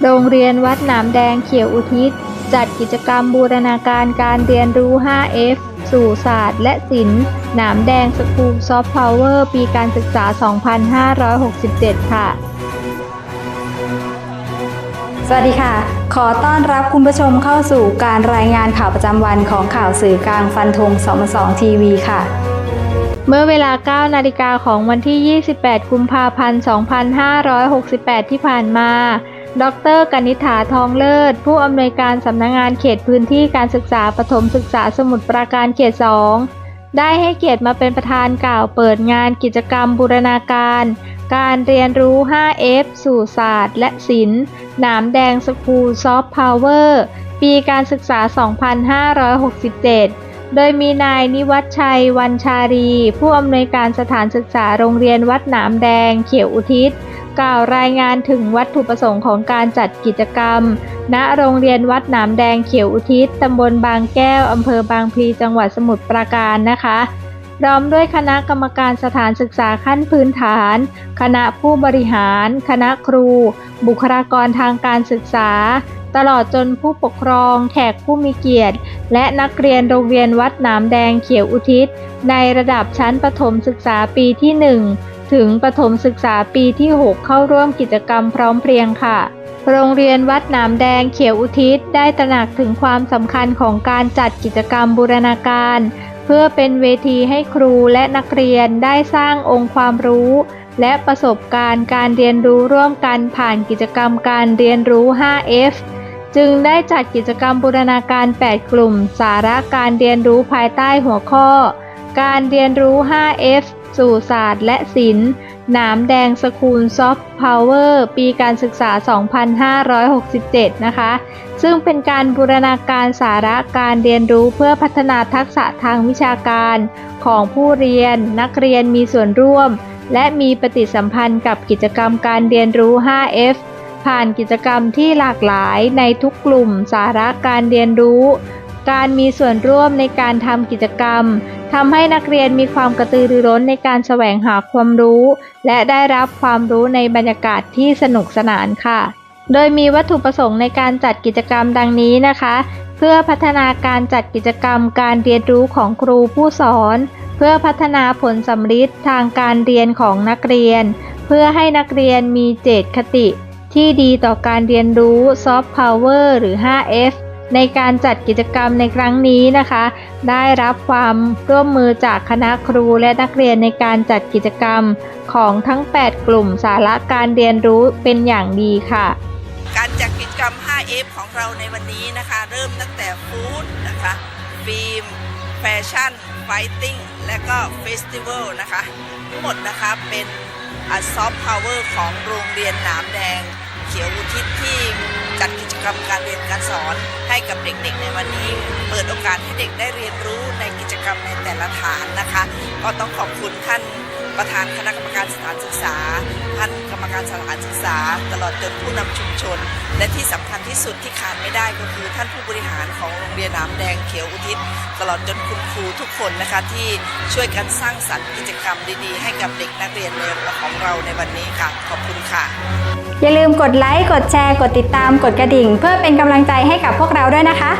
โรงเรียนวัดหนามแดงเขียวอุทิศ จัดกิจกรรมบูรณาการการเรียนรู้ 5F สู่ศาสตร์และศิลป์ หนามแดงสกูลซอฟต์พาวเวอร์ปีการศึกษา 2567 ค่ะ สวัสดีค่ะ ขอต้อนรับคุณผู้ชมเข้าสู่การรายงานข่าวประจำวันของข่าวสื่อกลางฟันธง2 2ทีวีค่ะเมื่อเวลา 9 นาฬิกาของวันที่ 28 กุมภาพันธ์ 2568 ที่ผ่านมา ดรกนิษฐาทองเลิศ ผู้อำนวยการสำนักงงานเขตพื้นที่การศึกษาปฐมศึกษาสมุทรปราการเขต 2 ได้ให้เกียรติมาเป็นประธานกล่าวเปิดงานกิจกรรมบูรณาการ การเรียนรู้ 5F สู่ศาสตร์ และศิลป์หนามแดงสกูลซอฟต์พาวเวอร์ปีการศึกษา 2567โดยมีนายนิวัฒชัยวันชารี ผู้อำนวยการสถานศึกษาโรงเรียนวัดหนามแดง เขียวอุทิศ กล่าวรายงานถึงวัตถุประสงค์ของการจัดกิจกรรม ณ โรงเรียนวัดหนามแดงเขียวอุทิศ ตำบลบางแก้ว อำเภอบางพลี จังหวัดสมุทรปราการนะคะพร้อมด้วยคณะกรรมการสถานศึกษาขั้นพื้นฐาน คณะผู้บริหาร คณะครู บุคลากรทางการศึกษา ตลอดจนผู้ปกครอง แขกผู้มีเกียรติ และนักเรียนโรงเรียนวัดหนามแดงเขียวอุทิศ ในระดับชั้นประถมศึกษาปีที่ 1 ถึงประถมศึกษาปีที่ 6 เข้าร่วมกิจกรรมพร้อมเพรียงค่ะ โรงเรียนวัดนามแดงเขียวอุทิศได้ตระหนักถึงความสำคัญของการจัดกิจกรรมบูรณาการ เพื่อเป็นเวทีให้ครูและนักเรียนได้สร้างองค์ความรู้ และประสบการณ์การเรียนรู้ร่วมกันผ่านกิจกรรมการเรียนรู้ 5F จึงได้จัดกิจกรรมบูรณาการ 8 กลุ่ม สาระการเรียนรู้ภายใต้หัวข้อ การเรียนรู้ 5F สู่ศาสตร์และศิลป์หนามแดงสคูลซอฟต์พาวเวอร์ปีการศึกษา 2567 นะคะ ซึ่งเป็นการบูรณาการสาระการเรียนรู้เพื่อพัฒนาทักษะทางวิชาการของผู้เรียน นักเรียนมีส่วนร่วม และมีปฏิสัมพันธ์กับกิจกรรมการเรียนรู้ 5F ผ่านกิจกรรมที่หลากหลายในทุกกลุ่มสาระการเรียนรู้ การมีส่วนร่วมในการทำกิจกรรมทำให้นักเรียนมีความกระตือรือร้นในการแสวงหาความรู้ และได้รับความรู้ในบรรยากาศที่สนุกสนานค่ะ โดยมีวัตถุประสงค์ในการจัดกิจกรรมดังนี้นะคะ เพื่อพัฒนาการจัดกิจกรรมการเรียนรู้ของครูผู้สอน เพื่อพัฒนาผลสำฤทธิ์ทางการเรียนของนักเรียน เพื่อให้นักเรียนมีเจตคติ ที่ดีต่อการเรียนรู้ซอฟต์พาวเวอร์หรือ 5F ในการจัดกิจกรรมในครั้งนี้นะคะ ได้รับความร่วมมือจากคณะครูและนักเรียนในการจัดกิจกรรมของทั้ง 8 กลุ่มสาระการเรียนรู้เป็นอย่างดีค่ะ การจัดกิจกรรม 5F ของเราในวันนี้นะคะ เริ่มตั้งแต่ฟู้ดนะคะฟิล์มแฟชั่นไฟติ้งและก็เฟสติวัลนะคะทั้งหมดนะคะเป็นซอฟต์พาวเวอร์ของโรงเรียนหนามแดง เขียวอุทิศที่ จัดกิจกรรมการเรียนการสอนให้กับเด็กๆ ในวันนี้ เปิดโอกาสให้เด็กได้เรียนรู้ในกิจกรรมในแต่ละฐานนะคะ ก็ต้องขอบคุณท่านประธานคณะกรรมการสถานศึกษา ท่านกรรมการสถานศึกษา ตลอดจนผู้นำชุมชน และที่สำคัญที่สุดที่ขาดไม่ได้ก็คือท่านผู้บริหารของโรงเรียนน้ำแดงเขียวอุทิศ ตลอดจนคุณครูทุกคนนะคะที่ช่วยกันสร้างสรรค์กิจกรรมดีๆ ให้กับเด็กนักเรียนในของเราในวันนี้ค่ะ ขอบคุณค่ะ อย่าลืมกดไลค์ กดแชร์ กดติดตาม กดกระดิ่ง เพื่อเป็นกำลังใจให้กับพวกเราด้วยนะคะ